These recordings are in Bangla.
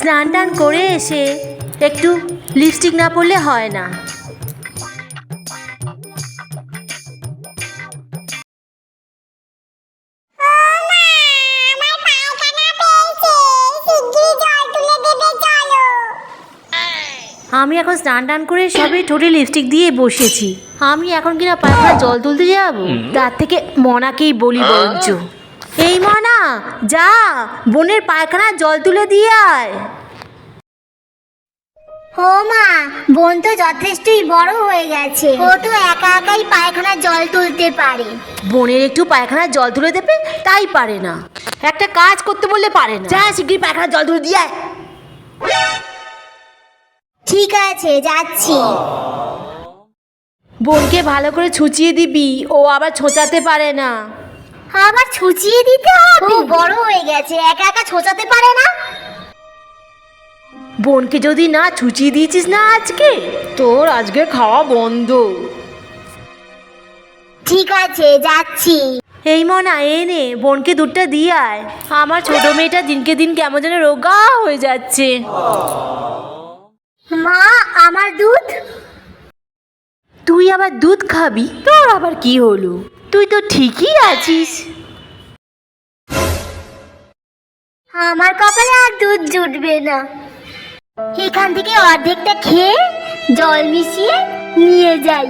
স্নান টান করে এসে একটু লিপস্টিক না পরলে হয় না। আমি এখন স্নান টান করে সবে ঠোঁটে লিপস্টিক দিয়ে বসেছি। আমি এখন কিনা পায়খানা জল তুলতে যাব? তার থেকে মনাকেই বলি বরঞ্চ। এই মনা যা বোনের পায়খানা জল তুলে দিয়ে আয়। ও মা বোন তো যথেষ্টই বড় হয়ে গেছে। ও তো একা একাই পায়খানা জল তুলতে পারে। বোনের একটু পায়খানা জল তুলে দেবে তাই পারে না। একটা কাজ করতে বললে পারে না। যা শিগগির পায়খানা জল তুলে দিয়ে আয়। ঠিক আছে যাচ্ছি। বোনকে ভালো করে ছুচিয়ে দিবি ও আবার ছোঁচাতে পারে না। আবার ছুচিয়ে দিতে হবে। ও বড় হয়ে গেছে। একা একা ছোচাতে পারে না? বোনকে যদি না ছুচিয়ে দিয়েছিস না আজকে তোর আজকে খাওয়া বন্ধ। ঠিক আছে যাচ্ছি। এই মনা এনে বোনকে দুধটা দিয়ে আয়। আমার ছোট মেয়েটা দিনকে দিন কেমন যেন রোগা হয়ে যাচ্ছে। মা আমার দুধ? তুই আবার দুধ খাবি? তোর আবার কি হলো? তুই তো ঠিকই আছিস। আমার কপালে আর দুধ জুটবে না। এখান থেকে অর্ধেকটা খেয়ে জল মিশিয়ে নিয়ে যাই।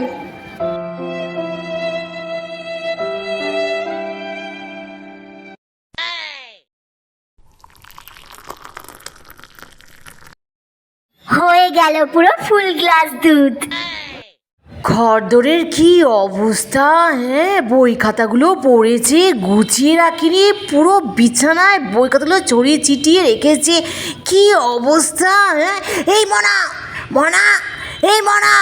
হয়ে গেল পুরো ফুল গ্লাস দুধ। ঘরদোরের কি অবস্থা হ্যাঁ? বই খাতাগুলো পড়েছে গুছিয়ে রাখিনি পুরো বিছানায় বই খাতাগুলো ছড়িয়ে ছিটিয়ে রেখেছে। কি অবস্থা হ্যাঁ? এই মনা মনা এই মনা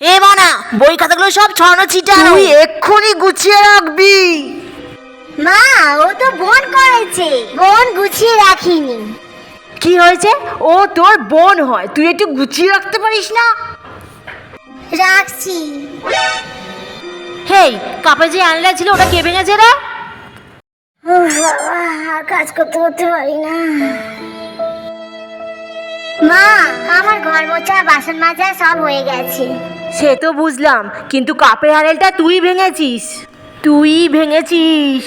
এ মনা বই খাতাগুলো সব ছড়ানো ছিটানো। তুই এক্ষুনি গুছিয়ে রাখবি। মা ও তো বোন করেছে। বোন গুছিয়ে রাখিনি। কি হয়েছে? ও তোর বোন হয় তুই একটু গুছিয়ে রাখতে পারিস না? রাখছি। হেই কাপে যে আনলা ছিল ওটা কে ভেঙেছে রে? কাজ করতে করতে পারি না। মা আমার ঘর মোছা বাসন মাজা সব হয়ে গেছে। সে তো বুঝলাম কিন্তু কাপের হ্যান্ডেলটা তুই ভেঙেছিস। তুই ভেঙেছিস।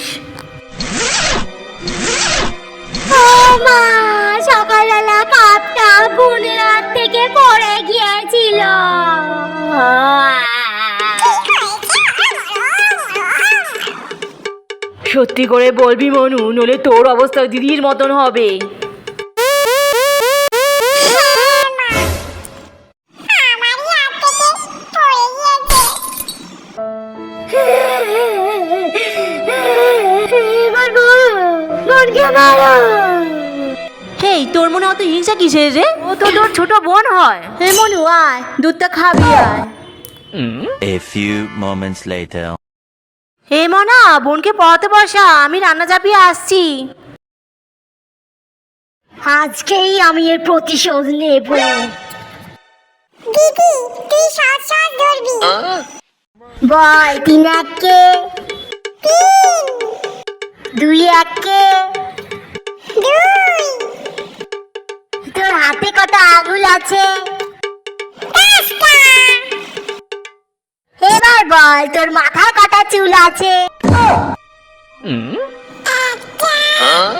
পড়ে গিয়েছিল। সত্যি করে বলবি মনু নলে তোর অবস্থা দিদির মতন হবে। মারো। হেই তোর মনে অত হিংসা কিসের রে? ও তো তোর ছোট বোন হয়। হে মনু আয় দুধটা খাবি আয়। A few moments later. হে মনা বোনকে পড়াতে বসা আমি রান্না চাপিয়ে আসছি। আজকেই আমি এর প্রতিশোধ নেব। দিদি তুই সাত সাত ধরবি। বল তিন একে। দুই এক। দুই হাতে কত আঙুল আছে? এবার বল তোর মাথায় কটা চুল আছে? ও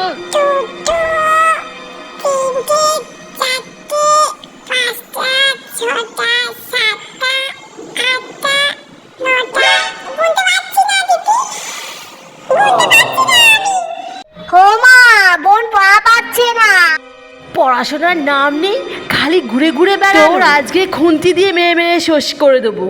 পড়াশোনার নাম নেই খালি ঘুরে ঘুরে বেড়া আজকে খুন্তি দিয়ে মেয়ে মেয়ে শোষ করে দেবো।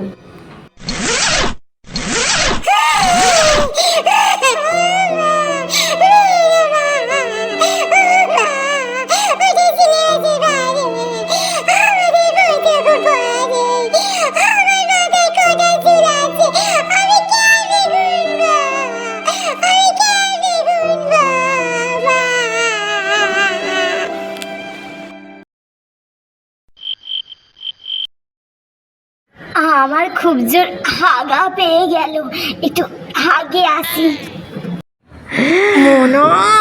আমার খুব জোর হাগা পেয়ে গেল। একটু হাগে আসি। মনা।